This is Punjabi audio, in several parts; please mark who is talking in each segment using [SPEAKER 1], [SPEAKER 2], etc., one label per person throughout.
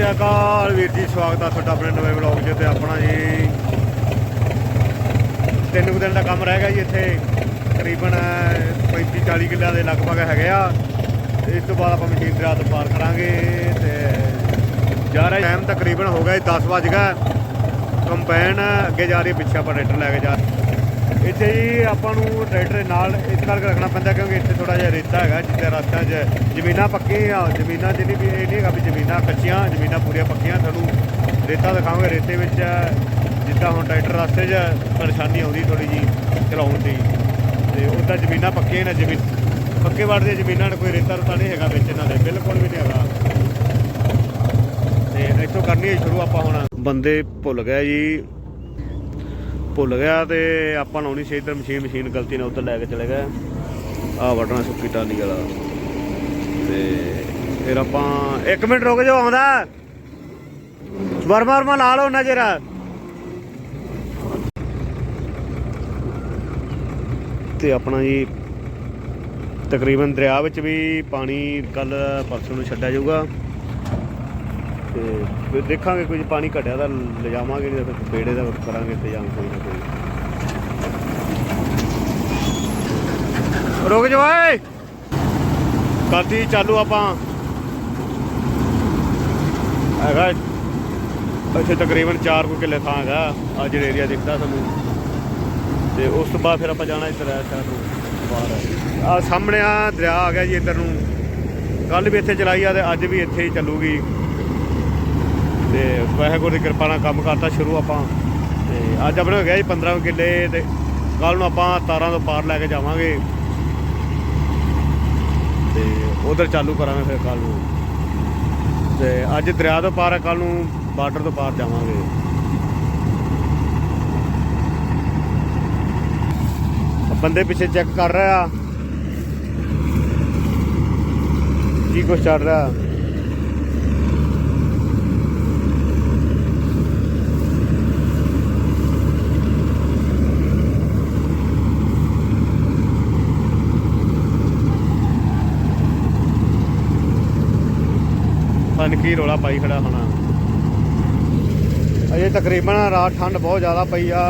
[SPEAKER 1] ਸ਼੍ਰੀ ਅਕਾਲ ਵੀਰ ਜੀ, ਸਵਾਗਤ ਆ ਤੁਹਾਡਾ ਆਪਣੇ ਨਵੇਂ ਵਲੌਗ 'ਚ ਤੇ ਆਪਣਾ ਜੀ। ਤਿੰਨ ਕੁ ਦਿਨ ਦਾ ਕੰਮ ਰਹਿ ਗਿਆ ਜੀ ਇੱਥੇ, ਤਕਰੀਬਨ 35 40 ਕਿੱਲਿਆਂ ਦੇ ਲਗਭਗ ਹੈਗੇ ਆ। ਤੇ ਇਸ ਤੋਂ ਬਾਅਦ ਆਪਾਂ ਮਸ਼ੀਨ ਰਾਤ ਪਾਰ ਕਰਾਂਗੇ ਤੇ ਜਾ ਰਿਹਾ ਟਾਈਮ ਤਕਰੀਬਨ ਹੋ ਗਿਆ ਜੀ 10 ਵਜ ਗਿਆ। ਕੰਬਾਈਨ ਅੱਗੇ ਜਾ ਰਹੀ ਹੈ, ਪਿੱਛੇ ਆਪਾਂ ਟਰੈਕਟਰ ਲੈ ਕੇ ਜਾ ਇੱਥੇ ਜੀ ਆਪਾਂ ਨੂੰ ਟਰੈਕਟਰ ਨਾਲ ਇਸ ਕਰਕੇ ਰੱਖਣਾ ਪੈਂਦਾ ਕਿਉਂਕਿ ਇੱਥੇ ਥੋੜਾ ਜਿਹਾ ਰੇਤਾ ਹੈਗਾ, ਜਿੱਥੇ ਰਸਤਾ 'ਚ ਜ਼ਮੀਨਾਂ ਪੱਕੀਆਂ ਜ਼ਮੀਨਾਂ ਜਿਹੜੀ ਵੀ ਇਹ ਨਹੀਂ ਹੈਗਾ ਵੀ ਜ਼ਮੀਨਾਂ ਕੱਚੀਆਂ, ਜ਼ਮੀਨਾਂ ਪੂਰੀਆਂ ਪੱਕੀਆਂ, ਤੁਹਾਨੂੰ ਰੇਤਾ ਦਿਖਾਵਾਂਗੇ ਰੇਤੇ ਵਿੱਚ, ਜਿੱਦਾਂ ਹੁਣ ਟਰੈਕਟਰ ਰਸਤੇ 'ਚ ਪਰੇਸ਼ਾਨੀ ਆਉਂਦੀ ਥੋੜੀ ਜੀ ਚਲਾਉਣ ਦੀ। ਤੇ ਉੱਦਾਂ ਜ਼ਮੀਨਾਂ ਪੱਕੀਆਂ ਨੇ, ਜ਼ਮੀਨ ਪੱਕੇ ਵਾੜ ਦੀਆਂ ਜ਼ਮੀਨਾਂ 'ਚ ਕੋਈ ਰੇਤਾ ਰੁਤਾ ਨਹੀਂ ਹੈਗਾ ਵਿੱਚ ਇਹਨਾਂ ਦੇ, ਬਿਲਕੁਲ ਵੀ ਨਹੀਂ ਹੈਗਾ। ਤੇ ਇੱਥੋਂ ਕਰਨੀ ਹੈ ਸ਼ੁਰੂ ਆਪਾਂ ਹੁਣ। ਬੰਦੇ ਭੁੱਲ ਗਏ ਜੀ ਭੁੱਲ ਗਿਆ ਤੇ ਆਪਾਂ ਲਾਉਣੀ ਸੀ ਇੱਧਰ ਮਸ਼ੀਨ ਮਸ਼ੀਨ ਗਲਤੀ ਨਾਲ ਉੱਧਰ ਲੈ ਕੇ ਚਲੇ ਗਏ। ਆਹ ਵਟਣਾ ਸੁੱਕੀ ਟਾਲੀ ਵਾਲਾ। ਤੇ ਫਿਰ ਆਪਾਂ 1 ਮਿੰਟ ਰੁਕ ਜਾਓ, ਆਉਂਦਾ। ਵਰਮਾ ਵਰਮਾ ਲਾ ਲਓ ਨਜ਼ਰ ਤੇ ਆਪਣਾ ਜੀ ਤਕਰੀਬਨ ਦਰਿਆ ਵਿੱਚ ਵੀ ਪਾਣੀ ਕੱਲ ਪਰਸੋਂ ਨੂੰ ਛੱਡਿਆ ਜਾਊਗਾ। ਤੇ ਫਿਰ ਦੇਖਾਂਗੇ ਕੋਈ ਪਾਣੀ ਘਟਿਆ ਤਾਂ ਲਿਜਾਵਾਂਗੇ, ਨਹੀਂ ਤਾਂ ਫਿਰ ਬੇੜੇ ਦਾ ਕਰਾਂਗੇ ਇੰਤਜ਼ਾਮ ਕੋਈ ਨਾ ਕੋਈ। ਰੁਕ ਜਾ ਓਏ! ਕਰਦੀ ਚਾਲੂ ਆਪਾਂ। ਹੈਗਾ। ਇੱਥੇ ਤਕਰੀਬਨ 4 ਕੁ ਕਿੱਲੇ ਥਾਂ ਹੈਗਾ ਆ ਜਿਹੜਾ ਏਰੀਆ ਦਿਖਦਾ ਤੁਹਾਨੂੰ ਤੇ ਉਸ ਤੋਂ ਬਾਅਦ ਫਿਰ ਆਪਾਂ ਜਾਣਾ ਇੱਧਰ ਆ ਸ਼ਹਿਰ ਨੂੰ। ਬਾਹਰ ਆ ਸਾਹਮਣੇ ਆ ਦਰਿਆ ਆ ਗਿਆ ਜੀ ਇੱਧਰ ਨੂੰ। ਕੱਲ ਵੀ ਇੱਥੇ ਚਲਾਈ ਆ ਤੇ ਅੱਜ ਵੀ ਇੱਥੇ ਹੀ ਚੱਲੂਗੀ। ਤੇ ਵਾਹਿਗੁਰੂ ਦੀ ਕਿਰਪਾ ਨਾਲ ਕੰਮ ਕਰਤਾ, ਸ਼ੁਰੂ ਆਪਾਂ। ਤੇ ਅੱਜ ਆਪਣੇ ਹੋ ਗਿਆ ਜੀ 15 ਕਿੱਲੇ ਤੇ ਕੱਲ ਨੂੰ ਆਪਾਂ ਤਾਰਾਂ ਤੋਂ ਪਾਰ ਲੈ ਕੇ ਜਾਵਾਂਗੇ। ਤੇ ਉਧਰ ਚਾਲੂ ਕਰਾਂਗੇ ਫਿਰ ਕੱਲ ਨੂੰ। ਤੇ ਅੱਜ ਦਰਿਆ ਤੋਂ ਪਾਰ ਹੈ ਕੱਲ ਨੂੰ ਬਾਰਡਰ ਤੋਂ ਪਾਰ ਜਾਵਾਂਗੇ। ਬੰਦੇ ਪਿੱਛੇ ਚੈੱਕ ਕਰ ਰਿਹਾ। ਕੀ ਕੁਛ ਚੱਲ ਰਿਹਾ। ਪਨ ਕੀ ਰੋਲਾ ਪਾਈ ਖੜਾ ਹੋਣਾ। ਅਜੇ ਤਕਰੀਬਨ ਰਾਤ ਠੰਡ ਬਹੁਤ ਜ਼ਿਆਦਾ ਪਈ ਆ,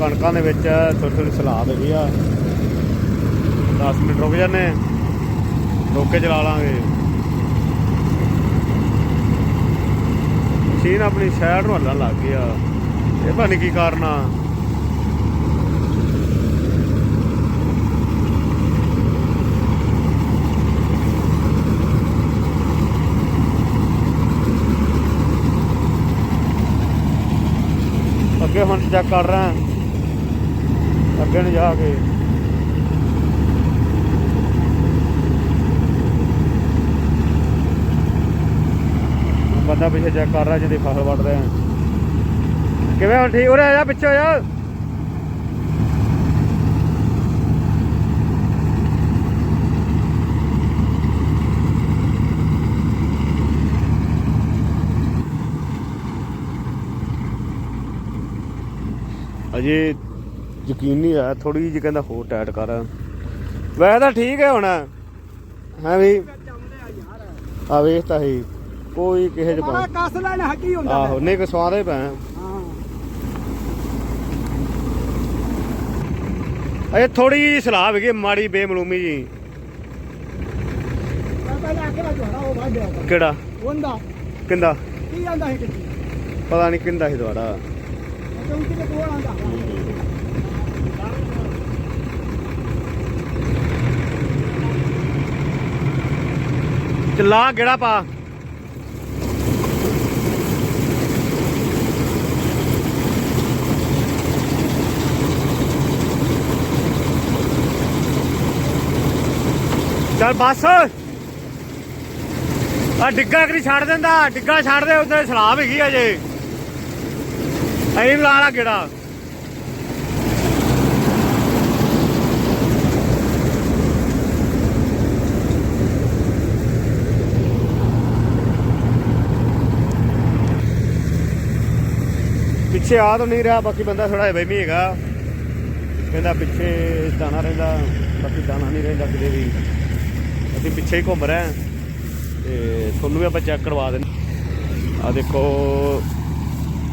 [SPEAKER 1] ਕਣਕਾਂ ਦੇ ਵਿੱਚ ਥੋੜੀ ਥੋੜੀ ਸਲਾਦ ਹੈਗੀ ਆ। 10 ਮਿੰਟ ਰੁਕ ਜਾਂਦੇ ਰੋਕੇ ਚਲਾ ਲਾਂਗੇ। ਮਸ਼ੀਨ ਆਪਣੀ ਸਾਈਡ ਨੂੰ ਹੱਲਣ ਲੱਗ ਗਈ ਆ। ਇਹ ਪਤਾ ਨੀ ਕੀ ਕਾਰਨ ਆ। ਅੱਗੇ ਹੁਣ ਚੈੱਕ ਕਰ ਰਿਹਾ ਅੱਗੇ ਨੂੰ ਜਾ ਕੇ। ਬੰਦਾ ਪਿੱਛੇ ਚੈੱਕ ਕਰ ਰਿਹਾ ਜਿਹਦੀ ਫਸਲ ਵੱਢ ਰਿਹਾ ਕਿਵੇਂ ਹੁਣ ਠੀਕ? ਹੋ ਰਿਹਾ ਆ ਪਿੱਛੇ ਹੋ ਅਜੇ ਯਕੀਨ ਨਹੀਂ ਆਇਆ ਥੋੜੀ ਜਿਹੀ ਕਹਿੰਦਾ ਹੋਰ ਟਾਈਟ ਕਰ। ਵੈਸੇ ਤਾਂ ਠੀਕ ਹੈ ਹੁਣ। ਹੈ ਵੀ? ਆ ਵੇਖ ਤਾਂ ਹੀ ਕੋਈ ਕਿਸੇ ਚ ਪਾ
[SPEAKER 2] ਕਸ ਲੈਣ ਹੱਕੀ ਹੁੰਦਾ
[SPEAKER 1] ਆਹੋ ਨਹੀਂ ਕੋ ਸਵਾਦੇ ਪੈ
[SPEAKER 2] ਹਾਂ।
[SPEAKER 1] ਅਜੇ ਥੋੜੀ ਜਿਹੀ ਸਲਾਹ ਹੈਗੀ ਮਾੜੀ ਬੇਮਲੂਮੀ ਜੀ। ਕਿਹੜਾ?
[SPEAKER 2] ਉਹਦਾ।
[SPEAKER 1] ਕਿੰਦਾ?
[SPEAKER 2] ਕੀ ਆਂਦਾ ਹੈ ਕਿੱਥੇ?
[SPEAKER 1] ਪਤਾ ਨਹੀਂ ਕਿੰਦਾ ਸੀ ਤੁਹਾਡਾ
[SPEAKER 2] ਚੌਂਕੀ ਦੇ ਕੋਲ ਆਂਦਾ
[SPEAKER 1] ਚੱਲਾ ਗੇੜਾ ਪਾ। ਚੱਲ ਬੱਸ। ਆ ਡਿੱਗਾ ਕਰੀ ਛੱਡ ਦਿੰਦਾ? ਡਿੱਗਾ ਛੱਡ ਦੇ ਉਧਰ ਸਲਾਬ ਹੈਗੀ ਅਜੇ ਐਂ ਲਾ ਲਾ ਗੇੜਾ। ਪਿੱਛੇ ਆ ਤਾਂ ਨਹੀਂ ਰਿਹਾ, ਬਾਕੀ ਬੰਦਾ ਥੋੜਾ ਬਹਿਮੀ ਹੈਗਾ। ਕਹਿੰਦਾ ਪਿੱਛੇ ਦਾਣਾ ਰਹਿੰਦਾ, ਬਾਕੀ ਦਾਣਾ ਨਹੀਂ ਰਹਿੰਦਾ ਕਿਤੇ ਵੀ। ਅਸੀਂ ਪਿੱਛੇ ਹੀ ਘੁੰਮ ਰਹੇ ਤੇ ਤੁਹਾਨੂੰ ਵੀ ਆਪਾਂ ਚੈੱਕ ਕਰਵਾ ਦਿੰਦੇ ਆ ਦੇਖੋ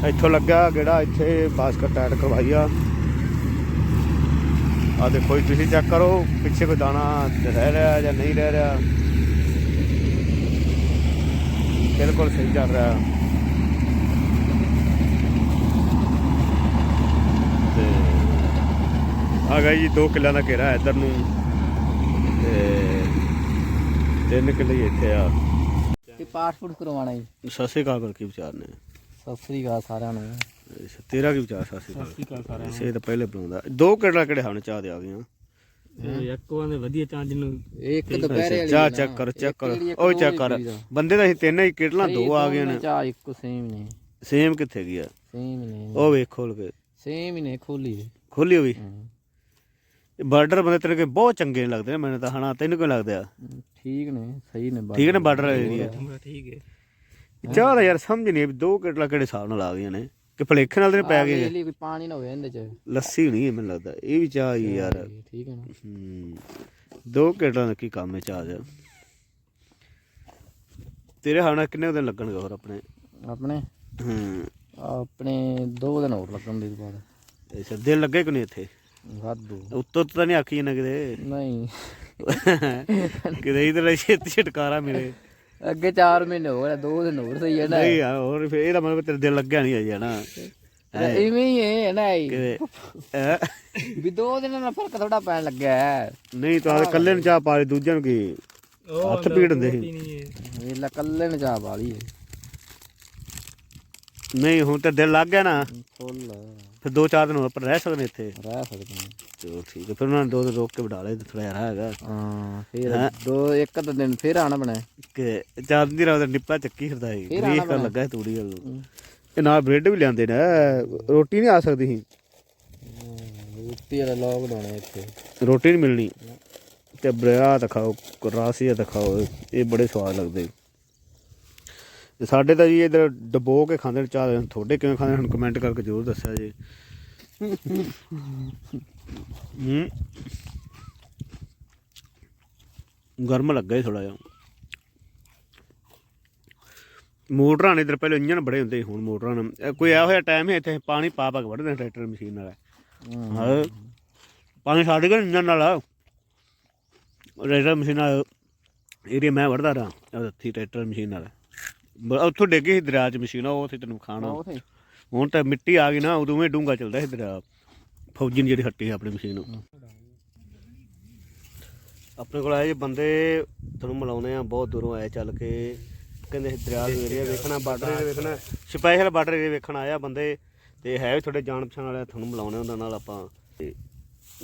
[SPEAKER 1] ਇੱਥੋਂ ਲੱਗਾ ਜਿਹੜਾ ਇੱਥੇ ਬਾਸਕਟ ਟਾਇਟ ਕਰਵਾਈ ਆ। ਆ ਦੇਖੋ ਜੀ ਤੁਸੀਂ ਚੈੱਕ ਕਰੋ ਪਿੱਛੇ ਕੋਈ ਦਾਣਾ ਰਹਿ ਰਿਹਾ ਜਾਂ ਨਹੀਂ ਰਹਿ ਰਿਹਾ। ਬਿਲਕੁਲ ਸਹੀ ਚੱਲ ਰਿਹਾ। ਤੇ ਆ ਗਿਆ ਜੀ 2 ਕਿੱਲਿਆਂ ਦਾ ਘੇਰਾ ਇੱਧਰ ਨੂੰ। ਤੇ 3 ਕਿੱਲੇ ਹੀ ਇੱਥੇ ਆ।
[SPEAKER 3] ਤੇ ਪਾਸਪੋਰਟ ਕਰਵਾਉਣਾ ਜੀ।
[SPEAKER 1] ਸਤਿ ਸ਼੍ਰੀ ਅਕਾਲ ਕੀ ਵਿਚਾਰ ਨੇ।
[SPEAKER 3] ਸਤਿ ਸ੍ਰੀ ਅਕਾਲ ਸਾਰਿਆਂ ਨੂੰ।
[SPEAKER 1] ਅੱਛਾ, ਤੇਰਾ ਕੀ ਵਿਚਾਰ ਸਤਿ ਸ਼੍ਰੀ ਅਕਾਲ?
[SPEAKER 3] ਸ੍ਰੀ ਅਕਾਲ ਸਾਰਿਆਂ
[SPEAKER 1] ਸੇ ਤਾਂ ਪਹਿਲੇ ਬਣਾਉਂਦਾ ਦੋ ਕਿਹੜਾ ਕਿਹੜੇ ਹਨ ਚਾਹ ਦੇ ਆ ਗਈਆਂ
[SPEAKER 3] ਇੱਕੋ ਦੇ ਵਧੀਆ ਚਾਹ ਜਿਹਨੂੰ ਇੱਕ ਦੁਪਹਿਰੇ ਵਾਲੀ
[SPEAKER 1] ਚਾਹ
[SPEAKER 3] ਨਾ,
[SPEAKER 1] ਚੈੱਕ ਕਰ ਚੈੱਕ
[SPEAKER 3] ਇੱਕ
[SPEAKER 1] ਕਰ।
[SPEAKER 3] ਜਿਹੜੀ ਇੱਕ
[SPEAKER 1] ਉਹ
[SPEAKER 3] ਦੋ
[SPEAKER 1] ਚੈੱਕ ਕਰ।
[SPEAKER 3] ਵਾਲੀ ਪੀਦਾ।
[SPEAKER 1] ਬੰਦੇ ਤਾਂ ਅਸੀਂ ਤਿੰਨ ਹੀ ਕਿਟਲਾਂ ਦੋ ਆ ਗਏ ਨੇ?
[SPEAKER 3] ਚਾਹ ਇੱਕੋ ਸੇਮ ਨੇ।
[SPEAKER 1] ਸੇਮ ਕਿੱਥੇ ਗਿਆ
[SPEAKER 3] ਸੇਮ ਨੇ।
[SPEAKER 1] ਉਹ ਵੇਖ ਖੋਲ ਕੇ।
[SPEAKER 3] ਸੇਮ ਹੀ ਨੇ ਖੋਲੀ
[SPEAKER 1] ਖੋਲੀ ਹੋਈ?
[SPEAKER 3] ਹਮ,
[SPEAKER 1] ਬਾਰਡਰ ਬੰਦੇ ਤੇਰੇ ਕੇ ਬਹੁਤ ਚੰਗੇ ਲੱਗਦੇ ਨੇ ਮੈਨੂੰ ਤਾਂ ਹਨਾ ਤੈਨੂੰ ਕਿਉਂ ਲੱਗਦਾ
[SPEAKER 3] ਠੀਕ ਨੇ ਸਹੀ ਨੇ
[SPEAKER 1] ਠੀਕ ਨੇ ਬਾਰਡਰ। ਏਰੀਆ
[SPEAKER 3] ਠੀਕ ਹੈ।
[SPEAKER 1] ਚਾਹ ਦਾ ਯਾਰ ਸਮਝ ਨਹੀਂ ਦੋ ਕਿਟਲਾਂ ਕਿਹੜੇ ਹਿਸਾਬ ਨਾਲ ਆ ਗਈਆਂ ਨੇ? ਕਿ ਭਲੇਖੇ ਨਾਲ ਤੇ ਨੀ ਪੈ ਗਏ
[SPEAKER 3] ਲਈ ਕੋਈ ਪਾਣੀ ਨਾ ਹੋਵੇ ਇਹਦੇ ਚ।
[SPEAKER 1] ਲੱਸੀ ਹੋਣੀ ਹੈ ਮੈਨੂੰ ਲੱਗਦਾ। ਇਹ ਵੀ ਚਾਹ ਹੀ ਯਾਰ।
[SPEAKER 3] ਠੀਕ ਹੈ ਨਾ।
[SPEAKER 1] ਦੋ ਕਿਟਲਾਂ ਦਾ ਕੀ ਕੰਮ ਹੈ ਚਾਹ ਦਾ? ਤੇਰੇ ਹਾਣਾ ਕਿੰਨੇ ਦਿਨ ਲੱਗਣਗੇ ਹੋਰ ਆਪਣੇ?
[SPEAKER 3] ਆਪਣੇ?
[SPEAKER 1] ਹੂੰ।
[SPEAKER 3] ਆਪਣੇ ਦੋ ਦਿਨ ਹੋਰ ਲੱਗਣ ਦੇ ਬਾਅਦ।
[SPEAKER 1] ਅੱਛਾ ਦਿਲ ਲੱਗੇ ਕਿ ਨਹੀਂ ਇੱਥੇ?
[SPEAKER 3] ਵਾਧੂ।
[SPEAKER 1] ਉੱਤੋਂ ਤਾਂ ਨਹੀਂ ਆਖੀ ਨਾ ਕਿਤੇ?
[SPEAKER 3] ਨਹੀਂ।
[SPEAKER 1] ਕਿਤੇ ਇਧਰ ਛੇਤੀ ਛਟਕਾਰਾ ਮਿਲੇ।
[SPEAKER 3] ਅੱਗੇ 4 ਮਹੀਨੇ ਹੋ ਗਏ ਦੋ ਦਿਨ ਹੋਰ ਸਹੀ ਹੈ ਨਾ।
[SPEAKER 1] ਨਹੀਂ ਯਾਰ ਹੋਰ ਫਿਰ ਇਹਦਾ ਮਤਲਬ ਤੇਰੇ ਦਿਲ ਲੱਗਿਆ ਨਹੀਂ ਅਜੇ ਨਾ
[SPEAKER 3] ਇਵੇਂ ਹੀ ਹੈ ਨਾ ਇਹ।
[SPEAKER 1] ਹੈਂ?
[SPEAKER 3] ਵੀ ਦੋ ਦਿਨਾਂ ਨਾਲ ਫ਼ਰਕ ਥੋੜਾ ਪੈਣ ਲੱਗਾ ਹੈ
[SPEAKER 1] ਨਹੀਂ ਤਾਂ ਕੱਲੇ ਨੂੰ ਚਾਹ ਪਾ ਲਈ ਦੂਜਿਆਂ ਨੂੰ ਕੀ? ਹੱਥ ਪੀੜ ਹੁੰਦੇ ਸੀ।
[SPEAKER 3] ਇਹ ਲਾ ਕੱਲੇ ਨੇ ਚਾਹ ਵਾਲੀ ਹੈ
[SPEAKER 1] ਨਹੀਂ ਹੁਣ ਤੇ ਦਿਲ ਲੱਗ ਗਿਆ ਨਾ।
[SPEAKER 3] ਫੁੱਲ।
[SPEAKER 1] ਫਿਰ ਦੋ ਚਾਰ ਦਿਨ ਹੋਰ ਆਪਾਂ ਰਹਿ ਸਕਦੇ ਇੱਥੇ।
[SPEAKER 3] ਰਹਿ ਸਕਦੇ ਹਾਂ
[SPEAKER 1] ਚਲੋ ਠੀਕ ਹੈ ਫਿਰ ਉਹਨਾਂ ਨੇ ਦੋ ਦਿਨ ਰੋਕ ਕੇ ਬਿਠਾ ਲਏ ਤੇ ਥੋੜਾ ਜਿਹਾ ਹੈਗਾ।
[SPEAKER 3] ਹਾਂ ਫਿਰ ਦੋ ਇੱਕ ਅੱਧਾ ਦਿਨ ਫਿਰ ਆਣਾ ਬਣਾ
[SPEAKER 1] ਕਿ ਚਾਰ ਦੀ ਰਾਤ ਨਿੱਪਾ ਚੱਕੀ ਫਿਰਦਾ ਹੈ
[SPEAKER 3] ਫਿਰ
[SPEAKER 1] ਵੇਖ ਕਰ ਲੱਗਾ ਸੀ ਤੂੜੀ ਵੱਲ ਨੂੰ। ਤੇ ਨਾਲ ਬ੍ਰੈਡ ਵੀ ਲਿਆਂਦੇ ਨੇ ਰੋਟੀ ਨਹੀਂ ਆ ਸਕਦੀ ਸੀ।
[SPEAKER 3] ਰੋਟੀ ਵਾਲਾ ਲੋਕ ਲਾਉਣੇ ਇੱਥੇ।
[SPEAKER 1] ਰੋਟੀ ਨਹੀਂ ਮਿਲਣੀ। ਤੇ ਬਰਿਆ ਤਾਂ ਖਾਓ ਰਾਸੀਆ ਤਾਂ ਖਾਓ ਇਹ ਬੜੇ ਸਵਾਦ ਲੱਗਦੇ। ਤੇ ਸਾਡੇ ਤਾਂ ਜੀ ਇਧਰ ਡਬੋ ਕੇ ਖਾਂਦੇ ਨੇ ਚਾਹ ਤੁਹਾਡੇ ਕਿਵੇਂ ਖਾਂਦੇ ਹੁਣ ਕਮੈਂਟ ਕਰਕੇ ਜ਼ਰੂਰ ਦੱਸਿਆ ਜੀ। ਹੂੰ। ਗਰਮ ਲੱਗਾ ਥੋੜਾ ਜਿਹਾ। ਮੋਟਰਾਂ ਨੇ ਇਧਰ ਪਹਿਲੇ ਇੰਜਨ ਬੜੇ ਹੁੰਦੇ ਹੁਣ ਮੋਟਰਾਂ ਨਾਲ ਕੋਈ ਇਹੋ ਜਿਹਾ ਟਾਈਮ ਹੈ ਇੱਥੇ ਪਾਣੀ ਪਾ ਪਾ ਕੇ ਵੜਦੇ ਨੇ ਟਰੈਕਟਰ ਮਸ਼ੀਨ ਨਾਲ। ਹਾਂ। ਪਾਣੀ ਛੱਡ ਕੇ ਇੰਜਨ ਨਾਲ। ਟਰੈਕਟਰ ਮਸ਼ੀਨ ਨਾਲ ਏਰੀਆ ਮੈਂ ਵੜਦਾ ਰਹਾ ਉੱਥੇ ਟਰੈਕਟਰ ਮਸ਼ੀਨ ਨਾਲ। ਬ- ਉੱਥੋਂ ਡਿੱਗੀ ਸੀ ਦਰਿਆ 'ਚ ਮਸ਼ੀਨ ਉਹ ਉੱਥੇ ਤੈਨੂੰ ਖਾਣਾ ਹੁਣ ਤਾਂ ਮਿੱਟੀ ਆ ਗਈ ਨਾ ਉਦੋਂ ਹੀ ਡੂੰਗਾ ਚੱਲਦਾ ਸੀ ਦਰਿਆ। ਫੌਜੀ ਨੇ ਜਿਹੜੀ ਹੱਟੀ ਆਪਣੀ ਮਸ਼ੀਨ। ਆਪਣੇ ਕੋਲ ਆਏ ਜੀ ਬੰਦੇ ਤੁਹਾਨੂੰ ਮਿਲਾਉਣੇ ਆ ਬਹੁਤ ਦੂਰੋਂ ਆਏ ਚੱਲ ਕੇ। ਕਹਿੰਦੇ ਸੀ ਦਰਿਆ ਦੇ ਏਰੀਆ ਵੇਖਣਾ ਬਾਰਡਰ ਏਰੀਆ ਵੇਖਣਾ। ਸਪੈਸ਼ਲ ਬਾਰਡਰ ਏਰੀਆ ਵੇਖਣ ਆਇਆ ਬੰਦੇ ਤੇ ਹੈ ਵੀ ਤੁਹਾਡੇ ਜਾਣ ਪਛਾਣ ਵਾਲੇ ਤੁਹਾਨੂੰ ਮਿਲਾਉਣੇ ਉਹਨਾਂ ਨਾਲ ਆਪਾਂ। ਤੇ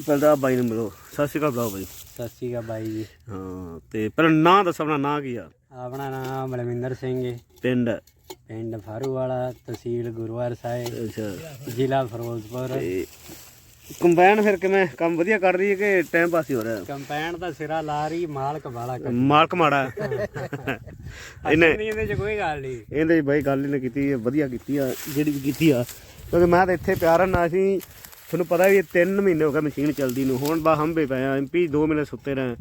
[SPEAKER 1] ਪਹਿਲਾਂ ਬਾਈ ਨੂੰ ਮਿਲੋ। ਸਤਿ ਸ਼੍ਰੀ ਅਕਾਲ ਬੁਲਾਓ ਬਾਈ।
[SPEAKER 3] ਸਤਿ ਸ਼੍ਰੀ ਅਕਾਲ ਬਾਈ ਜੀ।
[SPEAKER 1] ਹਾਂ ਤੇ ਪਰ ਨਾਂ ਦੱਸੋ ਆਪਣਾ ਨਾਂ ਕੀ ਆ?
[SPEAKER 3] ਆਪਣਾ ਨਾਮ ਬਲਵਿੰਦਰ ਸਿੰਘ ਹੈ
[SPEAKER 1] ਪਿੰਡ?
[SPEAKER 3] ਪਿੰਡ ਫਾਰੂਵਾਲਾ ਤਹਿਸੀਲ ਗੁਰੂਵਾਰ ਸਾਹਿਬ।
[SPEAKER 1] ਅੱਛਾ।
[SPEAKER 3] ਜ਼ਿਲ੍ਹਾ ਫਿਰੋਜ਼ਪੁਰ।
[SPEAKER 1] ਤੇ ਕੰਬਾਈਨ ਫਿਰ ਕਿਵੇਂ? ਕੰਮ ਵਧੀਆ ਕਰ ਰਹੀ ਹੈ ਕਿ ਟਾਈਮ ਪਾਸ ਹੀ ਹੋ ਰਿਹਾ?
[SPEAKER 3] ਕੰਪੈਨ ਦਾ ਸਿਰਾ ਲਾ ਰਹੀ ਮਾਲਕ ਵਾਲਾ
[SPEAKER 1] ਮਾਲਕ ਮਾੜਾ। ਇਹਨੇ
[SPEAKER 3] ਇਹਦੇ ਚ ਕੋਈ ਗੱਲ ਨਹੀਂ।
[SPEAKER 1] ਇਹਦੇ ਬਾਈ ਗੱਲ ਇਹਨੇ ਕੀਤੀ ਹੈ, ਵਧੀਆ ਕੀਤੀ ਆ ਜਿਹੜੀ ਵੀ ਕੀਤੀ ਆ। ਕਿਉਂਕਿ ਮੈਂ ਤਾਂ ਇੱਥੇ ਪਿਆਰ ਨਾਲ ਸੀ ਤੁਹਾਨੂੰ ਪਤਾ ਵੀ 3 ਮਹੀਨੇ ਹੋ ਗਏ ਮਸ਼ੀਨ ਚੱਲਦੀ ਨੂੰ। ਹੁਣ ਬਾ ਹੰਬੇ ਪਏ ਆ ਐਮਪੀ 2 ਮਹੀਨੇ ਸੁੱਤੇ ਰਹੇ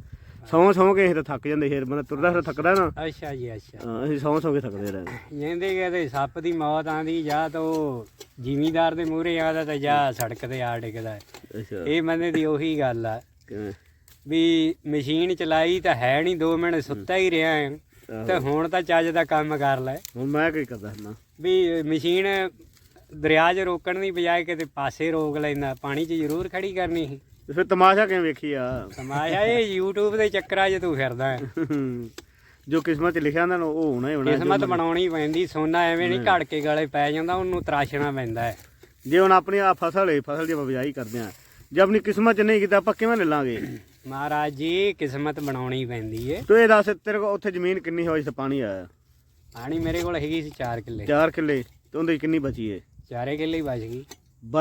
[SPEAKER 1] ਸੌਂ ਸੌਂ ਕੇ ਇਹ ਤਾਂ ਥੱਕ ਜਾਂਦੇ ਫਿਰ ਬੰਦਾ ਤੁਰਦਾ ਫਿਰ ਥੱਕਦਾ ਨਾ।
[SPEAKER 3] ਅੱਛਾ ਜੀ ਅੱਛਾ।
[SPEAKER 1] ਹਾਂ, ਅਸੀਂ ਸੌਂ ਸੌਂ ਕੇ ਥੱਕਦੇ ਰਹੇ
[SPEAKER 3] ਕਹਿੰਦੇ ਕਹਿੰਦੇ ਸੱਪ ਦੀ ਮੌਤ ਆਂਦੀ ਜਾਂ ਤਾਂ ਉਹ ਜ਼ਿਮੀਦਾਰ ਦੇ ਮੂਹਰੇ ਆਦਾ ਤਾਂ ਜਾਂ ਸੜਕ ਤੇ ਆ ਡਿੱਗਦਾ। ਹੈ।
[SPEAKER 1] ਅੱਛਾ।
[SPEAKER 3] ਇਹ ਬੰਦੇ ਦੀ ਉਹੀ ਗੱਲ ਆ।
[SPEAKER 1] ਕਿਵੇਂ?
[SPEAKER 3] ਵੀ ਮਸ਼ੀਨ ਚਲਾਈ ਤਾਂ ਹੈ ਨਹੀਂ 2 ਮਿੰਟ ਸੁੱਤਾ ਹੀ ਰਿਹਾ ਹੈ। ਤੇ ਹੁਣ ਤਾਂ ਚੱਜ ਦਾ ਕੰਮ ਕਰ ਲੈ।
[SPEAKER 1] ਹੁਣ ਮੈਂ ਕੀ ਕਰਦਾ ਨਾ
[SPEAKER 3] ਵੀ ਮਸ਼ੀਨ ਦਰਿਆ 'ਚ ਰੋਕਣ ਦੀ ਬਜਾਏ ਕਿਤੇ ਪਾਸੇ ਰੋਕ ਲੈਂਦਾ ਪਾਣੀ 'ਚ ਜ਼ਰੂਰ ਖੜੀ ਕਰਨੀ ਸੀ।
[SPEAKER 1] ਤੇ ਫਿਰ ਤਮਾਸ਼ਾ ਕਿਵੇਂ ਵੇਖੀ ਆ?
[SPEAKER 3] ਸਮਾਇਆ ਇਹ YouTube ਦੇ ਚੱਕਰਾਂ 'ਚ ਤੂੰ ਫਿਰਦਾ ਹੈ।
[SPEAKER 1] ਜੋ ਕਿਸਮਤ 'ਚ ਲਿਖਿਆ ਹੁੰਦਾ ਨਾ ਉਹ ਹੋਣਾ ਹੀ ਹੋਣਾ
[SPEAKER 3] ਕਿਸਮਤ ਬਣਾਉਣੀ ਪੈਂਦੀ ਸੋਨਾ ਐਵੇਂ ਨਹੀਂ ਘੜ ਕੇ ਗਲੇ ਪੈ ਜਾਂਦਾ ਉਹਨੂੰ ਤਰਾਸ਼ਣਾ ਪੈਂਦਾ ਹੈ।
[SPEAKER 1] ਜੇ ਹੁਣ ਆਪਣੀ ਆ ਫਸਲ ਹੈ ਫਸਲ ਦੀ ਬਿਜਾਈ ਕਰਦੇ ਆ ਜੇ ਆਪਣੀ ਕਿਸਮਤ 'ਚ ਨਹੀਂ ਕੀਤਾ ਆਪਾਂ ਕਿਵੇਂ ਲੈ ਲਾਂਗੇ?
[SPEAKER 3] ਮਹਾਰਾਜ ਜੀ ਕਿਸਮਤ ਬਣਾਉਣੀ ਪੈਂਦੀ ਏ।
[SPEAKER 1] ਤੂੰ ਇਹ ਦੱਸ ਤੇਰੇ ਕੋਲ ਉੱਥੇ ਜ਼ਮੀਨ ਕਿੰਨੀ ਹੋਈ ਤੇ ਪਾਣੀ ਆਇਆ?
[SPEAKER 3] ਪਾਣੀ ਮੇਰੇ ਕੋਲ ਹੈਗੀ ਸੀ 4 ਕਿੱਲੇ।
[SPEAKER 1] 4 ਕਿੱਲੇ ਤੇ ਉਹਦੇ ਕਿੰਨੀ ਬਚੀ ਏ?
[SPEAKER 3] ਚਾਰੇ ਕਿੱਲੇ ਹੀ ਬਚ ਗਈ।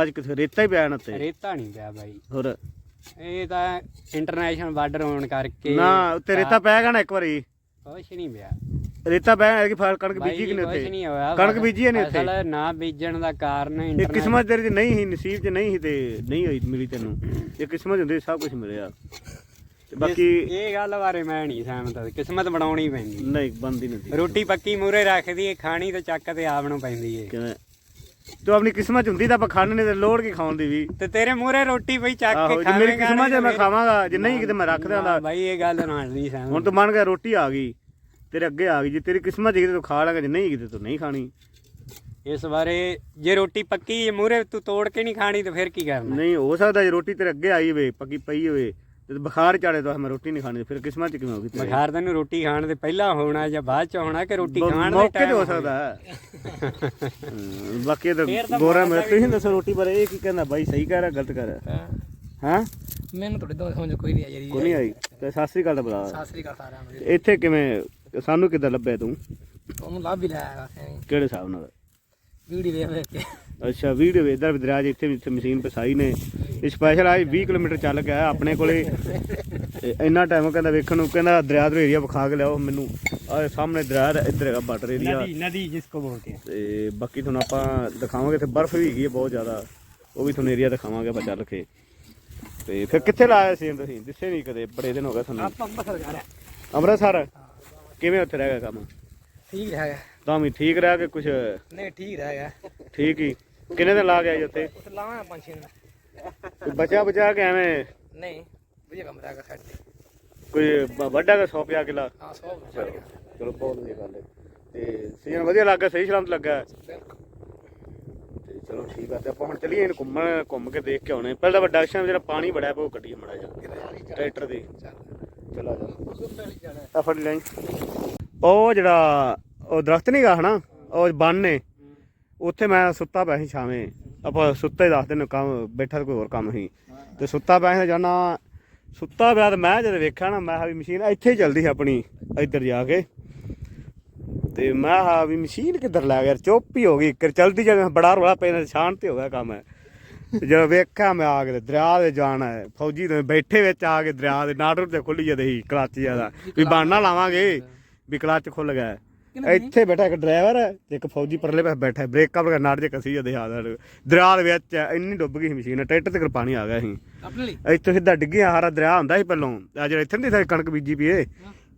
[SPEAKER 1] 'ਚ ਕਿਥੇ ਰੇਤਾ ਹੀ ਪਿਆ ਨਾ ਤੇ?
[SPEAKER 3] ਰੇਤਾ ਨਹੀਂ ਪਿਆ ਬਾਈ।
[SPEAKER 1] ਹੋਰ?
[SPEAKER 3] ਇਹ ਤਾਂ ਇੰਟਰਨੈਸ਼ਨਲ ਬਾਰਡਰ ਹੋਣ ਕਰਕੇ
[SPEAKER 1] ਨਾ ਉੱਤੇ ਰੇਤਾ ਪੈ ਗਿਆ ਨਾ ਇੱਕ ਵਾਰੀ।
[SPEAKER 3] ਕੁਛ ਨਹੀਂ ਪਿਆ।
[SPEAKER 1] ਰੇਤਾ ਪੈ ਗਿਆ ਕਿ ਫਲ ਕਣਕ ਬੀਜੀ ਕਿ ਨਹੀਂ
[SPEAKER 3] ਕੁਛ ਨਹੀਂ ਹੋਇਆ।
[SPEAKER 1] ਕਣਕ
[SPEAKER 3] ਫਸਲ-
[SPEAKER 1] ਬੀਜੀ ਹੈ ਨੀ ਉੱਥੇ?
[SPEAKER 3] ਫਸਲ ਨਾ ਬੀਜਣ ਦਾ ਕਾਰਨ
[SPEAKER 1] ਇਹ
[SPEAKER 3] ਇੰਟਰਨੈਟ
[SPEAKER 1] ਕਿਸਮਤ ਤੇਰੀ 'ਚ ਨਹੀਂ ਸੀ ਨਸੀਬ 'ਚ ਨਹੀਂ ਸੀ ਤੇ ਨਹੀਂ ਹੋਈ ਮਿਲੀ ਤੈਨੂੰ। ਇਹ ਕਿਸਮਤ ਹੁੰਦੀ ਸਭ ਕੁਝ ਮਿਲਿਆ। ਤੇ ਬਾਕੀ
[SPEAKER 3] ਇਹ ਗੱਲ ਬਾਰੇ ਮੈਂ ਨਹੀਂ ਸਹਿਮਤ ਕਿਸਮਤ ਬਣਾਉਣੀ ਪੈਂਦੀ।
[SPEAKER 1] ਨਹੀਂ ਬੰਦੀ ਨਹੀਂ
[SPEAKER 3] ਰੋਟੀ ਪੱਕੀ ਮੂਰੇ ਰੱਖਦੀ ਏ ਖਾਣੀ ਤੇ ਚੱਕ ਤੇ ਆਪ ਨੂੰ ਪੈਂਦੀ ਏ।
[SPEAKER 1] ਕਿਵੇਂ? ਤੂੰ ਆਪਣੀ ਕਿਸਮਤ 'ਚ ਹੁੰਦੀ ਤਾਂ ਆਪਾਂ ਖਾਣ ਨਹੀਂ ਤੇ ਲੋੜ ਕੀ ਖਾਣ ਦੀ ਵੀ।
[SPEAKER 3] ਤੇ ਤੇਰੇ ਮੂਰੇ ਰੋਟੀ ਪਈ ਚੱਕ
[SPEAKER 1] ਆਹੋ
[SPEAKER 3] ਕੇ
[SPEAKER 1] ਜੇ ਮੇਰੀ
[SPEAKER 3] ਖਾਵੇਂਗਾ
[SPEAKER 1] ਕਿਸਮਤ 'ਚ ਮੈਂ ਖਾਵਾਂਗਾ ਜੇ ਨਹੀਂ ਕਿਤੇ ਮੈਂ ਰੱਖ ਦਿਆਂਦਾ
[SPEAKER 3] ਬਾਈ ਇਹ ਗੱਲ ਨਾਲ ਨਹੀਂ
[SPEAKER 1] ਹੁਣ
[SPEAKER 3] ਸਹਿਮਤ
[SPEAKER 1] ਤੂੰ ਮੰਨ ਗਿਆ ਰੋਟੀ ਆ ਗਈ ਤੇਰੇ ਅੱਗੇ ਆ ਗਈ ਜੇ ਤੇਰੀ ਕਿਸਮਤ 'ਚ ਕਿਤੇ ਤੂੰ ਖਾ ਲਾਂਗਾ ਜੇ ਨਹੀਂ ਕਿਤੇ ਤੂੰ ਨਹੀਂ ਖਾਣੀ।
[SPEAKER 3] ਇਸ ਬਾਰੇ ਜੇ ਰੋਟੀ ਪੱਕੀ ਮੂਰੇ ਤੂੰ ਤੋੜ ਕੇ ਨਹੀਂ ਖਾਣੀ ਤੇ ਫਿਰ ਕੀ ਕਰਨਾ?
[SPEAKER 1] ਨਹੀਂ ਹੋ ਸਕਦਾ ਜੇ ਰੋਟੀ ਤੇਰੇ ਅੱਗੇ ਆਈ ਹੋਵੇ ਪੱਕੀ ਪਈ ਹੋਵੇ ਤੇ ਬੁਖਾਰ ਚੜੇ ਤਾਂ ਮੈਂ ਰੋਟੀ ਨਹੀਂ ਖਾਣੀ ਫਿਰ ਕਿਸਮਤ 'ਚ ਕਿਵੇਂ ਹੋਗੀ ਤੇਰੇ?
[SPEAKER 3] ਬਖਾਰ ਤੈਨੂੰ ਰੋਟੀ ਖਾਣ ਦੇ ਪਹਿਲਾਂ ਹੋਣਾ ਜਾਂ ਬਾਅਦ ਚ ਹੋਣਾ ਕਿ ਰੋਟੀ
[SPEAKER 1] ਬ-
[SPEAKER 3] ਖਾਣ ਦੇ
[SPEAKER 1] ਮੌਕੇ ਤੇ ਹੋ? ਸਕਦਾ ਹੈ। ਹਮ, ਬਾਕੀ ਤਾਂ
[SPEAKER 3] ਫੇਰ ਤਾਂ
[SPEAKER 1] ਗੋਰਾ
[SPEAKER 3] ਪਤਾ
[SPEAKER 1] ਮੈਂ ਤੁਸੀਂ ਦੱਸੋ ਰੋਟੀ ਬਾਰੇ ਇਹ ਕੀ ਕਹਿੰਦਾ? ਬਾਈ ਸਹੀ ਕਹਿ ਰਿਹਾ ਗਲਤ ਕਹਿ ਰਿਹਾ? ਹਾਂ।
[SPEAKER 2] ਮੈਨੂੰ ਤੁਹਾਡੇ ਤੋਂ ਸਮਝ ਕੋਈ ਨਹੀਂ ਆਈ
[SPEAKER 1] ਕੋਈ ਨਹੀਂ ਆਈ। ਤੇ ਸਤਿ ਸ੍ਰੀ ਅਕਾਲ ਦਾ ਬੁਲਾ
[SPEAKER 2] ਸਤਿ ਸ੍ਰੀ ਅਕਾਲ ਸਾਰਿਆਂ ਨੂੰ।
[SPEAKER 1] ਇੱਥੇ ਕਿਵੇਂ ਸਾਨੂੰ ਕਿੱਦਾਂ ਲੱਭਿਆ ਤੂੰ?
[SPEAKER 2] ਤੁਹਾਨੂੰ ਲੱਭ ਵੀ ਲਾਇਆ
[SPEAKER 1] ਕਿਹੜੇ ਹਿਸਾਬ ਨਾਲ?
[SPEAKER 2] ਵੀਡੀਓ ਵੇਖ ਵੇਖ ਕੇ।
[SPEAKER 1] ਅੱਛਾ ਵੀਡੀਓ ਇਧਰ ਦਰਿਆ ਵੀ ਇੱਥੇ ਮਸ਼ੀਨ ਪਸਾਈ ਨੇ। ਇਹ ਸਪੈਸ਼ਲ ਆਈ 20 ਕਿਲੋਮੀਟਰ ਚੱਲ ਕੇ ਆਇਆ ਆਪਣੇ ਕੋਲੇ। ਇੰਨਾ ਟਾਈਮ ਕਹਿੰਦਾ ਵੇਖਣ ਨੂੰ ਕਹਿੰਦਾ ਦਰਿਆ ਦਾ ਏਰੀਆ ਵਿਖਾ ਕੇ ਲਿਆਓ ਮੈਨੂੰ। ਆ ਸਾਹਮਣੇ ਦਰਿਆ ਦਾ ਇੱਧਰ ਹੈਗਾ ਬਾਰਡਰ ਏਰੀਆ
[SPEAKER 3] ਨਦੀ ਨਦੀ ਜਿਸ ਕੋ ਬੋਲਤੇ ਹੈ
[SPEAKER 1] ਤੇ ਬਾਕੀ ਤੁਹਾਨੂੰ ਆਪਾਂ ਦਿਖਾਵਾਂਗੇ ਇੱਥੇ ਬਰਫ਼ ਵੀ ਹੈਗੀ ਹੈ ਬਹੁਤ ਜ਼ਿਆਦਾ। ਉਹ ਵੀ ਤੁਹਾਨੂੰ ਏਰੀਆ ਦਿਖਾਵਾਂਗੇ ਆਪਾਂ ਚੱਲ ਕੇ। ਤੇ ਫਿਰ ਕਿੱਥੇ ਲਾਇਆ ਸੀ ਤੁਸੀਂ? ਦਿਸੇ ਨਹੀਂ ਕਦੇ ਬੜੇ ਦਿਨ ਹੋ ਗਏ ਤੁਹਾਨੂੰ।
[SPEAKER 2] ਆਪਾਂ ਅੰਮ੍ਰਿਤਸਰ ਜਾ ਰਹੇ
[SPEAKER 1] ਅੰਮ੍ਰਿਤਸਰ? ਕਿਵੇਂ ਉੱਥੇ ਰਹਿ ਗਿਆ ਕੰਮ?
[SPEAKER 2] ਠੀਕ ਰਹਿ ਗਿਆ।
[SPEAKER 1] ਤਾਂ ਵੀ ਠੀਕ ਰਿਹਾ ਕਿ ਕੁਝ
[SPEAKER 2] ਨਹੀਂ ਠੀਕ ਰਹਿ ਗਿਆ।
[SPEAKER 1] ਠੀਕ ਹੀ। ਕਿੰਨੇ ਦਿਨ ਲਾ ਗਿਆ ਜੀ ਉੱਥੇ?
[SPEAKER 2] ਲਾਵਾਂ ਪੰਜ ਛੇ ਦਿਨ।
[SPEAKER 1] ਕੋਈ ਬਚਾ ਬਚਾ ਕੇ ਐਵੇਂ
[SPEAKER 2] ਨਹੀਂ ਵਧੀਆ ਕੰਮ ਰਹਿ ਗਿਆ ਸਾਡੇ
[SPEAKER 1] ਕੋਈ ਬ- ਵੱਡਾ ਦਾ 100 ਪਿਆ ਕਿਲਾ।
[SPEAKER 2] ਹਾਂ ਸੌ ਗਿਆ।
[SPEAKER 1] ਚਲੋ ਬਹੁਤ ਵਧੀਆ ਗੱਲ ਹੈ। ਤੇ ਸੀਜ਼ਨ ਵਧੀਆ ਲੱਗਾ ਸਹੀ ਸਲਾਮਤ ਲੱਗਾ।
[SPEAKER 2] ਬਿਲਕੁਲ।
[SPEAKER 1] ਤੇ ਚਲੋ ਠੀਕ ਆ ਤੇ ਆਪਾਂ ਹੁਣ ਚੱਲੀਏ ਇਹਨੂੰ ਘੁੰਮਣ ਘੁੰਮ ਕੇ ਦੇਖ ਕੇ ਆਉਣੇ। ਪਹਿਲਾਂ ਵੱਡਾ ਸ਼ਾਮ ਜਿਹੜਾ ਪਾਣੀ ਬੜਾ ਪਿਆ ਉਹ ਕੱਢੀਏ ਮੜਾ ਜਾ ਟਰੈਕਟਰ ਦੇ ਚਲੋ। ਜਾ। ਆ ਫੜ ਲੈ। ਉਹ ਜਿਹੜਾ ਉਹ ਦਰਖਤ ਨਹੀਂ ਗਾ ਹਨਾ? ਉਹ ਬੰਨ ਨੇ। ਉੱਥੇ ਮੈਂ ਸੁੱਤਾ ਪਿਆ ਸੀ ਛਾਵੇਂ ਆਪਾਂ ਸੁੱਤੇ ਹੀ ਦੱਸਦੇ ਨੇ ਕੰਮ, ਬੈਠਾ ਤਾਂ ਕੋਈ ਹੋਰ ਕੰਮ ਸੀ। ਤੇ ਸੁੱਤਾ ਪਿਆ ਸੀ ਜਾਨਾ, ਸੁੱਤਾ ਪਿਆ ਤੇ ਮੈਂ ਜਦ ਵੇਖਿਆ ਨਾ, ਮੈਂ ਕਿਹਾ ਵੀ ਮਸ਼ੀਨ ਇੱਥੇ ਹੀ ਚੱਲਦੀ ਸੀ ਆਪਣੀ, ਇੱਧਰ ਜਾ ਕੇ। ਤੇ ਮੈਂ ਹਾਂ ਵੀ ਮਸ਼ੀਨ ਕਿੱਧਰ ਲੈ ਗਿਆ, ਚੁੱਪ ਹੀ ਹੋ ਗਈ ਕਰ ਚਲਦੀ ਜਦ ਬੜਾ ਰੋਲਾ ਪੈਣਾ ਸ਼ਾਂਤ ਤੇ ਹੋ ਗਿਆ ਕੰਮ। ਹੈ ਜਦੋਂ ਵੇਖਿਆ ਮੈਂ ਆ ਕੇ ਦਰਿਆ ਦੇ ਜਾਣਾ ਫੌਜੀ ਤੇ ਬੈਠੇ ਵਿੱਚ ਆ ਕੇ ਦਰਿਆ ਦੇ ਨਾਟਰ ਤੇ ਖੁੱਲੀ ਜਦੇ ਹੀ ਕਲੱਚ ਜ਼ਿਆਦਾ ਵੀ ਬਾਣਾ ਲਾਵਾਂਗੇ, ਵੀ ਕਲੱਚ ਖੁੱਲ ਗਿਆ। ਇੱਥੇ ਬੈਠਾ ਇੱਕ ਡਰਾਈਵਰ ਤੇ ਇੱਕ ਫੌਜੀ ਪਰਲੇ ਪਾਸੇ ਬੈਠਾ ਬ੍ਰੇਕਾਂ ਵਗੈਰਾ ਨਾੜ ਜੇ ਕਸੀ ਜਦੇ ਆਦਾ ਦਰਿਆ ਦੇ ਵਿੱਚ ਇੰਨੀ ਡੁੱਬ ਗਈ ਸੀ ਮਸ਼ੀਨ ਟਰੈਕਟਰ ਤੇ ਪਾਣੀ ਆ ਗਿਆ ਸੀ।
[SPEAKER 2] ਆਪਣੇ ਲਈ?
[SPEAKER 1] ਇੱਥੇ ਸਿੱਧਾ ਡਿੱਗੀ ਹਾਰਾ ਦਰਿਆ ਹੁੰਦਾ ਸੀ ਪਹਿਲੋਂ। ਆ ਜਿਹੜਾ ਇੱਥੇ ਨਹੀਂ ਸੀ ਕਣਕ ਬੀਜੀ ਪੀਏ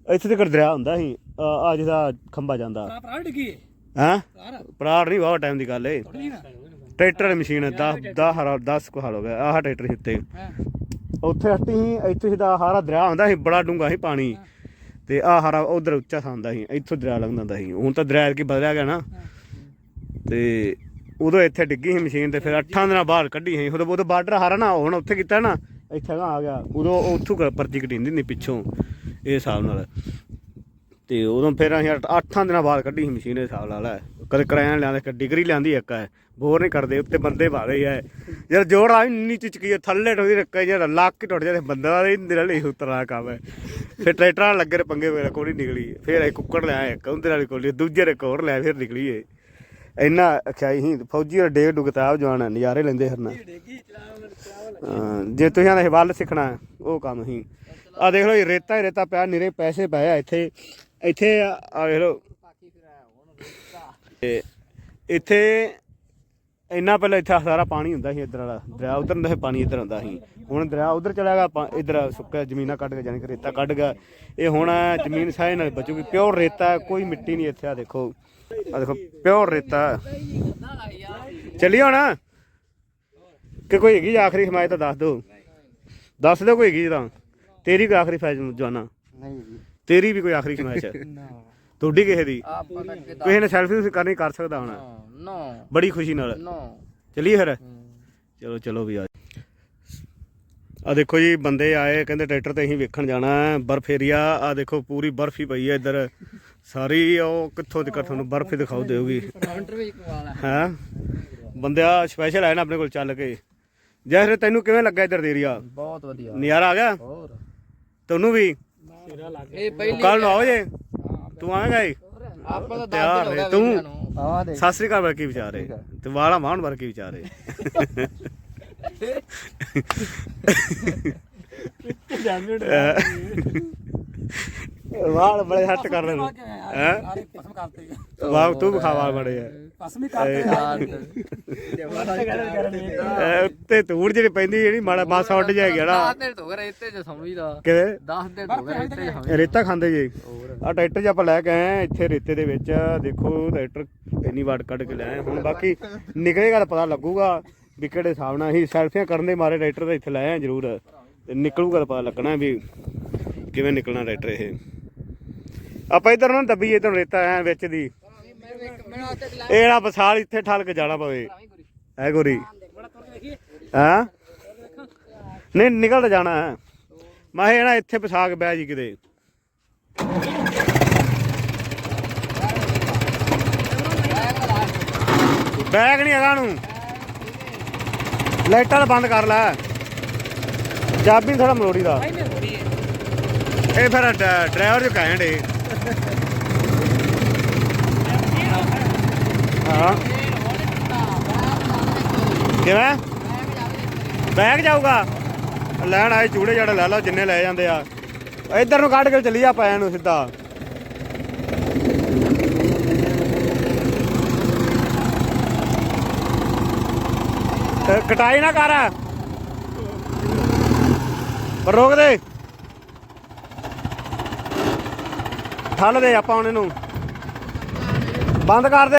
[SPEAKER 1] ਇੱਥੇ ਤੱਕ ਦਰਿਆ ਹੁੰਦਾ ਸੀ। ਆ ਜਿਹਦਾ ਖੰਭਾ ਜਾਂਦਾ।
[SPEAKER 2] ਆ ਭਰਾ ਡਿੱਗੀ
[SPEAKER 1] ਹਾਂ?
[SPEAKER 2] ਸਾਰਾ
[SPEAKER 1] ਪਰਾੜ ਨਹੀਂ ਬਹੁਤ ਟਾਈਮ ਦੀ ਗੱਲ ਏ।
[SPEAKER 2] ਥੋੜੀ ਨਾ।
[SPEAKER 1] ਟਰੈਕਟਰ ਵਾਲੀ ਮਸ਼ੀਨ 10 10 ਹਰਾ 10 ਕੁ ਹਾਲ ਹੋ ਗਿਆ ਆਹ ਟਰੈਕਟਰ ਸੀ ਉੱਤੇ।
[SPEAKER 2] ਹਾਂ।
[SPEAKER 1] ਉੱਥੇ ਹੱਟੀ ਸੀ ਇੱਥੇ ਸਿੱਧਾ ਹਾਰਾ ਦਰਿਆ ਹੁੰਦਾ ਸੀ ਬੜਾ ਡੂੰਗਾ ਸੀ ਪਾਣੀ। ਤੇ ਆਹ ਹਾਰਾ ਉਧਰ ਉੱਚਾ ਥਾਂ ਸੀ, ਇੱਥੋਂ ਦਰਿਆ ਲੰਘਦਾ ਹੁੰਦਾ ਸੀ। ਹੁਣ ਤਾਂ ਦਰਿਆ ਕੀ ਬਦਲਿਆ ਗਿਆ ਨਾ। ਤੇ ਉਦੋਂ ਇੱਥੇ ਡਿੱਗੀ ਸੀ ਮਸ਼ੀਨ ਤੇ ਫਿਰ 8 ਦਿਨਾਂ ਬਾਹਰ ਕੱਢੀ ਸੀ। ਉਦੋਂ ਉਦੋਂ ਬਾਰਡਰ ਹਾਰਾ ਨਾ, ਹੁਣ ਉੱਥੇ ਕੀਤਾ ਨਾ, ਇੱਥੇ ਆ ਗਿਆ। ਉਦੋਂ ਉਹ ਉੱਥੋਂ ਕਰ- ਪਰਚੀ ਕਟਿੰਦੀ ਨਹੀਂ ਪਿੱਛੋਂ, ਇਹ ਹਿਸਾਬ ਨਾਲ। ਤੇ ਉਦੋਂ ਫਿਰ ਅਸੀਂ 8 ਦਿਨਾਂ ਬਾਅਦ ਕੱਢੀ ਸੀ ਮਸ਼ੀਨ ਦੇ ਹਿਸਾਬ ਨਾਲ। ਕਦੇ ਕਰਾਇਆ ਲਿਆਂਦੇ ਇੱਕ ਡਿਗਰੀ ਲਿਆਂਦੀ ਇੱਕ ਹੈ। ਬੋਰ ਨਹੀਂ ਕਰਦੇ ਉੱਤੇ ਬੰਦੇ ਭਾਰੇ ਆ ਯਾਰ ਜੋੜ ਆ ਨੀਚੇ ਚਕੀ ਥੱਲੇ ਟੋਦੀ ਰੱਖੇ ਜਿਹੜਾ ਲੱਕ ਟੁੱਟ ਜਾਂਦੇ, ਬੰਦਾ ਦੇ ਇੰਦਰ ਵਾਲੀ ਉਤਰਾ ਕੰਮ ਹੈ। ਫਿਰ ਟਰੈਕਟਰਾਂ ਲੱਗੇ ਰਹੇ ਪੰਗੇ ਵੇਲੇ ਕੋਈ ਨਿਕਲੀ। ਫਿਰ ਇੱਕ ਕੁੱਕੜ ਲਿਆ ਇੱਕ, ਉਹਦੇ ਨਾਲ ਕੋਲੀ ਦੂਜੇ ਦੇ ਕੋਰ ਲਿਆ, ਫਿਰ ਨਿਕਲੀ ਏ ਇੰਨਾ ਅਖਿਆਈ ਸੀ। ਫੌਜੀ ਦਾ ਡੇ ਡੁਗਤਾਬ ਜਵਾਨ ਨਜ਼ਾਰੇ ਲੈਂਦੇ ਹਰਨਾ ਜੇ ਤੁਸੀਂ ਆਹ ਵੱਲ ਸਿੱਖਣਾ, ਉਹ ਕੰਮ ਹੀ ਆ ਦੇਖ ਲਓ ਇਹ ਰੇਤਾ ਹੀ ਰੇਤਾ ਪਿਆ, ਨਿਰੇ ਪੈਸੇ ਪਏ ਆ ਇੱਥੇ। ਇੱਥੇ ਆ ਆਹ ਵੇਖ ਲਓ। ਤੇ ਇੱਥੇ ਇੰਨਾ ਪਹਿਲਾਂ ਇੱਥੇ ਸਾਰਾ ਪਾਣੀ ਹੁੰਦਾ ਸੀ ਇੱਧਰ ਵਾਲਾ, ਦਰਿਆ ਉਧਰ ਹੁੰਦਾ ਸੀ, ਪਾਣੀ ਇੱਧਰ ਹੁੰਦਾ ਸੀ। ਹੁਣ ਦਰਿਆ ਉਧਰ ਚਲਾ ਗਿਆ ਪਾ- ਸੁੱਕਾ ਜ਼ਮੀਨਾਂ ਕੱਢ ਕੇ ਜਾਨੀ ਕਿ ਰੇਤਾ ਕੱਢ ਗਿਆ। ਇਹ ਹੁਣ ਜ਼ਮੀਨ ਸਾਇ ਨਾਲ ਬਚੂਗੀ ਪਿਓਰ ਰੇਤਾ, ਕੋਈ ਮਿੱਟੀ ਨਹੀਂ ਇੱਥੇ ਆ ਦੇਖੋ। ਆ ਦੇਖੋ, ਪਿਓਰ ਰੇਤਾ। ਚੱਲੀ ਚੱਲੀਏ ਹੁਣ। ਕਿ ਕੋਈ ਹੈਗੀ ਆਖਰੀ ਹਮਾਇਤ ਤਾਂ ਦੱਸ ਦਿਓ। ਦੱਸ ਦਿਓ ਕੋਈ ਹੈਗੀ ਤਾਂ। ਤੇਰੀ ਕੋਈ ਆਖਰੀ ਫੈਜ ਜਵਾਨਾ।
[SPEAKER 2] ਨਹੀਂ ਜੀ।
[SPEAKER 1] ਤੇਰੀ ਵੀ ਕੋਈ ਆਖਰੀ ਖਮਾਇਸ਼ ਹੈ
[SPEAKER 2] ਨਾ।
[SPEAKER 1] ਤੁਹਾਡੀ ਕਿਸੇ ਦੀ?
[SPEAKER 2] ਆਪਾਂ ਤਾਂ ਕਿਦਾਂ
[SPEAKER 1] ਕਿਸੇ ਨੇ ਸੈਲਫੀ ਤੁਸੀਂ ਕਰਨੀ ਕਰ ਸਕਦਾ ਹੁਣ।
[SPEAKER 2] ਨੋ
[SPEAKER 1] ਬੜੀ ਖੁਸ਼ੀ ਨਾਲ।
[SPEAKER 2] ਨੋ।
[SPEAKER 1] ਚੱਲੀਏ ਫਿਰ? ਚਲੋ ਚਲੋ ਵੀ ਆ। ਆ ਦੇਖੋ ਜੀ ਬੰਦੇ ਆਏ ਕਹਿੰਦੇ ਟਰੈਕਟਰ ਤੇ ਅਸੀਂ ਵੇਖਣ ਜਾਣਾ ਹੈ ਬਰਫ ਏਰੀਆ ਆ ਦੇਖੋ ਪੂਰੀ ਬਰਫ ਹੀ ਪਈ ਹੈ ਇੱਧਰ। ਸਾਰੀ ਉਹ ਕਿੱਥੋਂ ਤੱਕ ਤੁਹਾਨੂੰ ਬਰਫ ਹੀ ਦਿਖਾਉ ਦੇਊਗੀ।
[SPEAKER 2] ਕਾਊਂਟਰ ਕਵਾਲਾ
[SPEAKER 1] ਹੈ? ਬੰਦਿਆ ਸਪੈਸ਼ਲ ਆਇਆ ਨਾ ਆਪਣੇ ਕੋਲ ਚੱਲ ਕੇ। ਜੈਸੇ ਤੈਨੂੰ ਕਿਵੇਂ ਲੱਗਾ ਇੱਧਰ ਦੇ ਏਰੀਆ
[SPEAKER 2] ਬਹੁਤ ਵਧੀਆ।
[SPEAKER 1] ਨਜ਼ਾਰਾ ਆ ਗਿਆ?
[SPEAKER 2] ਹੋਰ?
[SPEAKER 1] ਤੁਹਾਨੂੰ ਵੀ?
[SPEAKER 2] ਇਹ ਪਹਿਲੀ
[SPEAKER 1] ਕੱਲ ਨੂੰ ਆਓ ਜੇ। ਤੂੰ ਆਵੇਂਗਾ ਜੀ
[SPEAKER 2] ਆਪਾਂ ਤਾਂ
[SPEAKER 1] ਤਿਆਰ
[SPEAKER 2] ਦੱਸ
[SPEAKER 1] ਹੈ
[SPEAKER 2] ਦਿਨ ਹੋ
[SPEAKER 1] ਤੂੰ।
[SPEAKER 2] ਦੇ
[SPEAKER 1] ਸਤਿ ਸ੍ਰੀ ਅਕਾਲ ਵਰਕੀ ਵਿਚਾਰੇ ਤੇ ਵਾਲਾ ਮਾਹਣ ਵਰਕੀ ਵਿਚਾਰੇ ਵਾਲ ਬੜੇ ਹੱਟ ਕਰ ਰਹੇ ਨੇ। ਹੈ?
[SPEAKER 2] ਕਰਤੇ
[SPEAKER 1] ਵਾਹ ਤੂੰ ਵਿਖਾ ਵਾਲ ਬੜੇ ਆ। ਉੱਤੇ ਧੂੜ ਜਿਹੜੀ ਪੈਂਦੀ ਜਿਹੜੀ ਮਾੜਾ ਮਾਸਾ ਉੱਡ ਜਾਏ ਗਿਆ ਨਾ
[SPEAKER 2] 10 ਦਿਨ ਹੋ ਗਏ ਰੇਤੇ ਚ ਸਮਝੀ ਦਾ।
[SPEAKER 1] ਕਿਤੇ
[SPEAKER 2] 10 ਦਿਨ ਹੋ ਗਏ ਰੇਤੇ ਚ ਸਮਝੀ
[SPEAKER 1] ਰੇਤਾ ਖਾਂਦੇ ਜੀ। ਆ ਟਰੈਕਟਰ 'ਚ ਆਪਾਂ ਲੈ ਕੇ ਆਏ ਇੱਥੇ ਰੇਤੇ ਦੇ ਵਿੱਚ ਦੇਖੋ ਟਰੈਕਟਰ ਇੰਨੀ ਵਾਟ ਕੱਢ ਕੇ ਲਿਆਏ ਹੁਣ ਬਾਕੀ ਨਿਕਲੇਗਾ ਤਾਂ ਪਤਾ ਲੱਗੂਗਾ ਵੀ ਕਿਹੜੇ ਹਿਸਾਬ ਨਾਲ ਅਸੀਂ ਸੈਲਫੀਆਂ ਕਰਨ ਦੇ ਮਾਰੇ ਟਰੈਕਟਰ ਤਾਂ ਇੱਥੇ ਲਾਏ ਆ ਜ਼ਰੂਰ। ਤੇ ਨਿਕਲੂਗਾ ਤਾਂ ਪਤਾ ਲੱਗਣਾ ਵੀ ਕਿਵੇਂ ਨਿਕਲਣਾ ਟਰੈਕਟਰ ਇਹ। ਆਪਾਂ ਇਧਰ ਨਾ ਦੱਬੀਏ ਇਧਰ ਰੇਤਾ ਐ ਵਿੱਚ ਦੀ
[SPEAKER 2] ਮੈਨੂੰ ਅੱਜ
[SPEAKER 1] ਇਹ ਜਿਹੜਾ ਬਸਾਲ ਇੱਥੇ ਠਲ ਕੇ ਜਾਣਾ ਪਵੇ। ਐ ਗੋਰੀ। ਹਾਂ? ਨਹੀਂ ਨਿਕਲ ਤਾਂ ਜਾਣਾ ਹੈ ਮੈਂ ਇਹ ਨਾ ਇੱਥੇ ਫਸਾ ਕੇ ਬਹਿ ਜੀ ਕਿਤੇ। ਬੈਗ ਨਹੀਂ ਹੈਗਾ ਨੂੰ ਲਾਈਟਾਂ ਬੰਦ ਕਰ ਲੈ। ਚਾਬੀ ਥੋੜਾ ਮਲੋੜੀ ਦਾ। ਇਹ ਫਿਰ ਡਰਾਈਵਰ ਜੋ ਕਹਿਣ ਡੇ ਹਾਂ। ਕਿਵੇਂ? ਬੈਗ ਜਾਊਗਾ? ਲੈਣ ਆਏ ਚੂੜੇ ਜੜ ਲੈ ਲਓ, ਜਿੰਨੇ ਲੈ ਜਾਂਦੇ ਆ। ਇੱਧਰ ਨੂੰ ਕੱਢ ਕੇ ਚੱਲੀ ਆ ਪੈਣ ਨੂੰ ਸਿੱਧਾ। ਕਟਾਈ ਨਾ ਕਰ। ਪਰ ਰੋਕ ਦੇ। ਠੱਲ ਦੇ ਆਪਾਂ ਉਹਨੇ ਨੂੰ ਬੰਦ ਕਰ ਦੇ।